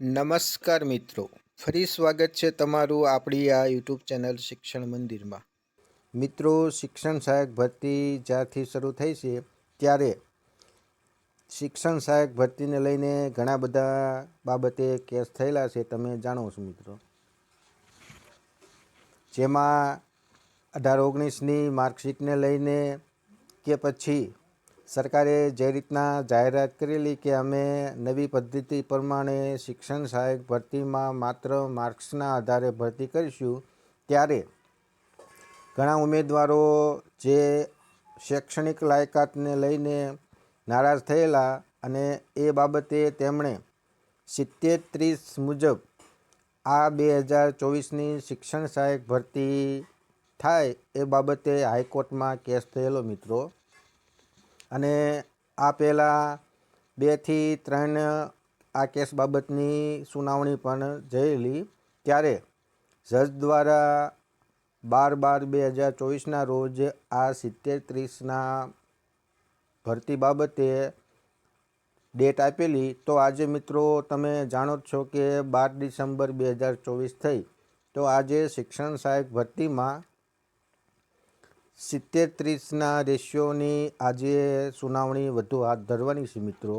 નમસ્કાર મિત્રો. ફરી સ્વાગત છે તમારું આપણી આ યુટ્યુબ ચેનલ શિક્ષણ મંદિરમાં. મિત્રો, શિક્ષણ સહાયક ભરતી જ્યારથી શરૂ થઈ છે, ત્યારે શિક્ષણ સહાયક ભરતીને લઈને ઘણા બધા બાબતે કેસ થયેલા છે, તમે જાણો છો મિત્રો. જેમાં અઢાર ઓગણીસની માર્કશીટને લઈને કે પછી સરકારે જે રીતના જાહેરાત કરેલી કે અમે નવી પદ્ધતિ પ્રમાણે શિક્ષણ સહાયક ભરતીમાં માત્ર માર્ક્સના આધારે ભરતી કરીશું, ત્યારે ઘણા ઉમેદવારો જે શૈક્ષણિક લાયકાતને લઈને નારાજ થયેલા અને એ બાબતે તેમણે સિત્તેર ત્રીસ મુજબ આ બે હજાર ચોવીસની શિક્ષણ સહાયક ભરતી થાય એ બાબતે હાઈકોર્ટમાં કેસ થયેલો મિત્રો. અને આ પહેલાં બેથી ત્રણ આ કેસ બાબતની સુનાવણી પણ જયેલી ત્યારે જજ દ્વારા બાર બાર બે હજાર ચોવીસના રોજ આ સિત્તેર ત્રીસના ભરતી બાબતે ડેટ આપેલી. તો આજે મિત્રો તમે જાણો છો કે બાર ડિસેમ્બર બે હજાર ચોવીસ થઈ. તો આજે શિક્ષણ સહાયક ભરતીમાં સિત્તેર ત્રીસના રેશિયોની આજે સુનાવણી વધુ હાથ ધરવાની છે મિત્રો.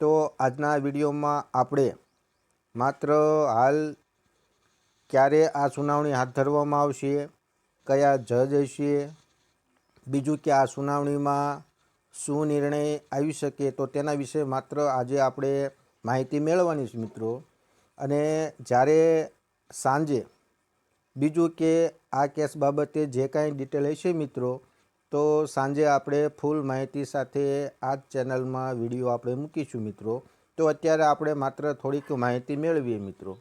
તો આજના વિડીયોમાં આપણે માત્ર હાલ ક્યારે આ સુનાવણી હાથ ધરવામાં આવશે, કયા જજ હશે, બીજું કે આ સુનાવણીમાં શું નિર્ણય આવી શકે તો તેના વિશે માત્ર આજે આપણે માહિતી મેળવવાની છે મિત્રો. અને જ્યારે સાંજે બીજું કે આ કેસ બાબતે જે કાંઈ ડિટેલ હશે મિત્રો, તો સાંજે આપણે ફૂલ માહિતી સાથે આ જ ચેનલમાં વીડિયો આપણે મૂકીશું મિત્રો. તો અત્યારે આપણે માત્ર થોડીક માહિતી મેળવીએ મિત્રો.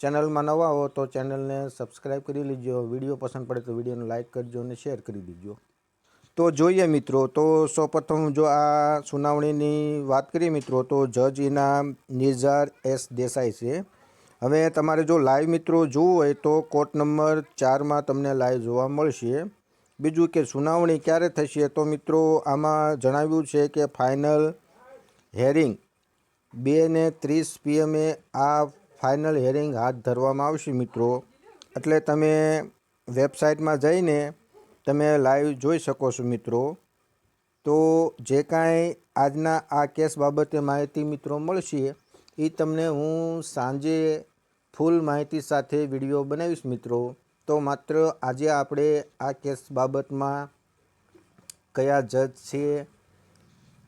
ચેનલમાં નવા હો તો ચેનલને સબસ્ક્રાઈબ કરી લીજો. વીડિયો પસંદ પડે તો વિડીયોને લાઇક કરજો અને શેર કરી દીજો. તો જોઈએ મિત્રો, તો સૌપ્રથમ જો આ સુનાવણીની વાત કરીએ મિત્રો, તો જજ ઇનામ નિઝાર એસ દેસાઈ છે. હવે તમારે જો લાઈવ મિત્રો જોવું હોય તો કોર્ટ નંબર ચારમાં તમને લાઈવ જોવા મળશે. બીજું કે સુનાવણી ક્યારે થશે તો મિત્રો આમાં જણાવ્યું છે કે ફાઇનલ હેરિંગ બે ને ત્રીસ પીએમએ આ ફાઇનલ હેરિંગ હાથ ધરવામાં આવશે મિત્રો. એટલે તમે વેબસાઇટમાં જઈને તમે લાઈવ જોઈ શકો છો મિત્રો. તો જે કાંઈ આજના આ કેસ બાબતે માહિતી મિત્રો મળશે એ તમને હું સાંજે ફૂલ માહિતી સાથે વીડિયો બનાવીશ મિત્રો. તો માત્ર આજે આપણે આ કેસ બાબતમાં કયા જજ છે,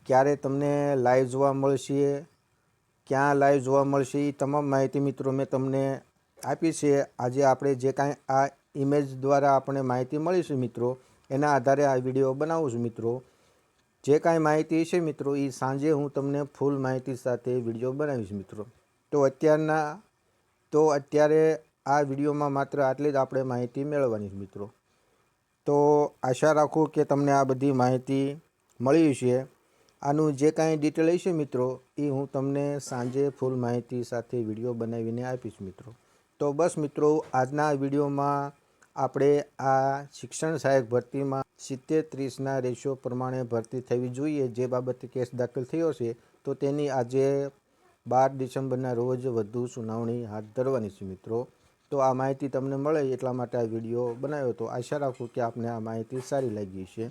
ક્યારે તમને લાઈવ જોવા મળશે, ક્યાં લાઈવ જોવા મળશે, એ તમામ માહિતી મિત્રો મેં તમને આપી છે. આજે આપણે જે કાંઈ આ ઇમેજ દ્વારા આપણે માહિતી મળી છે મિત્રો, એના આધારે આ વીડિયો બનાવું છું મિત્રો. જે કાંઈ માહિતી છે મિત્રો એ સાંજે હું તમને ફૂલ માહિતી સાથે વીડિયો બનાવીશ મિત્રો. તો અત્યારના, તો અત્યારે આ વિડીયોમાં માત્ર આટલી જ આપણે માહિતી મેળવવાની મિત્રો. તો આશા રાખું કે તમને આ બધી માહિતી મળી છે આનું જે કાંઈ ડિટેલ હશે મિત્રો એ હું તમને સાંજે ફૂલ માહિતી સાથે વીડિયો બનાવીને આપીશ મિત્રો. તો બસ મિત્રો, આજના વિડીયોમાં આપણે આ શિક્ષણ સહાયક ભરતીમાં સિત્તેર ત્રીસના રેશિયો પ્રમાણે ભરતી થવી જોઈએ. જે બાબતે કેસ દાખલ થયો છે, તો તેની આજે બાર ડિસેમ્બરના રોજ વધુ સુનાવણી હાથ ધરવાની છે મિત્રો. તો આ માહિતી તમને મળે એટલા માટે આ વીડિયો બનાવ્યો તો આશા રાખું કે આપને આ માહિતી સારી લાગી છે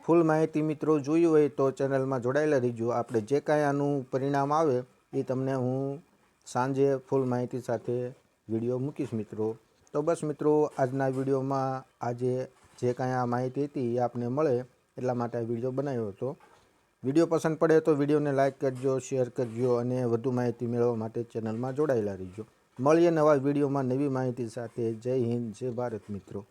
ફૂલ માહિતી મિત્રો જોઈ હોય તો ચેનલમાં જોડાયેલા રહીજો. આપણે જે કાંઈ આનું પરિણામ આવે એ તમને હું સાંજે ફૂલ માહિતી સાથે વીડિયો મૂકીશ મિત્રો. તો બસ મિત્રો, આજના વિડીયોમાં આજે જે કાંઈ આ માહિતી હતી એ આપને મળે એટલા માટે આ વીડિયો બનાવ્યો હતો. વીડિયો પસંદ પડે તો વિડીયોને લાઇક કરજો, શેર કરજો અને વધુ માહિતી મેળવવા માટે ચેનલમાં જોડાયેલા રહીજો. મળીએ નવા વિડીયોમાં નવી માહિતી સાથે. જય હિન્દ, જય ભારત મિત્રો.